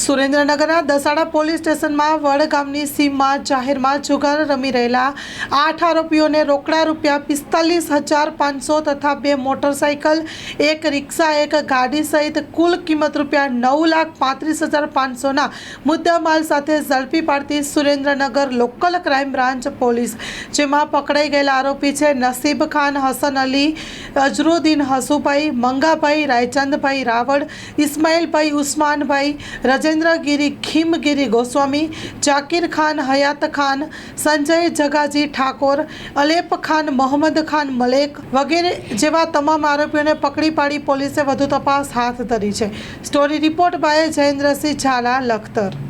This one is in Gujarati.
સુરેન્દ્રનગરના દસાડા પોલીસ સ્ટેશનમાં વડગામની સીમમાં જાહેરમાં જુગાર રમી રહેલા આઠ આરોપીઓને રોકડા રૂપિયા પિસ્તાલીસ હજાર પાંચસો તથા બે મોટરસાઇકલ એક રિક્ષા, એક ગાડી સહિત કુલ કિંમત રૂપિયા નવ લાખ પાંત્રીસ હજાર પાંચસોના મુદ્દામાલ સાથે ઝડપી પાડતી Surendranagar local crime branch police, જેમાં પકડાઈ ગયેલા આરોપી છે નસીબ ખાન, હસન અલી અજરુદ્દીન હસુભાઈ, મંગાભાઈ રાયચંદભાઈ રાવળ, ઇસ્માઇલભાઈ ઉસ્માનભાઈ, રજેન્દ્રગીરી ખીમગીરી ગોસ્વામી, જાકીર ખાન હયાત ખાન, સંજય જગાજી ઠાકોર, અલેપ ખાન, મોહમ્મદ ખાન મલેક વગેરે જેવા તમામ આરોપીઓને પકડી પાડી પોલીસે વધુ તપાસ હાથ ધરી છે. Story report by Jayendrasinh Jhala, Lakhtar.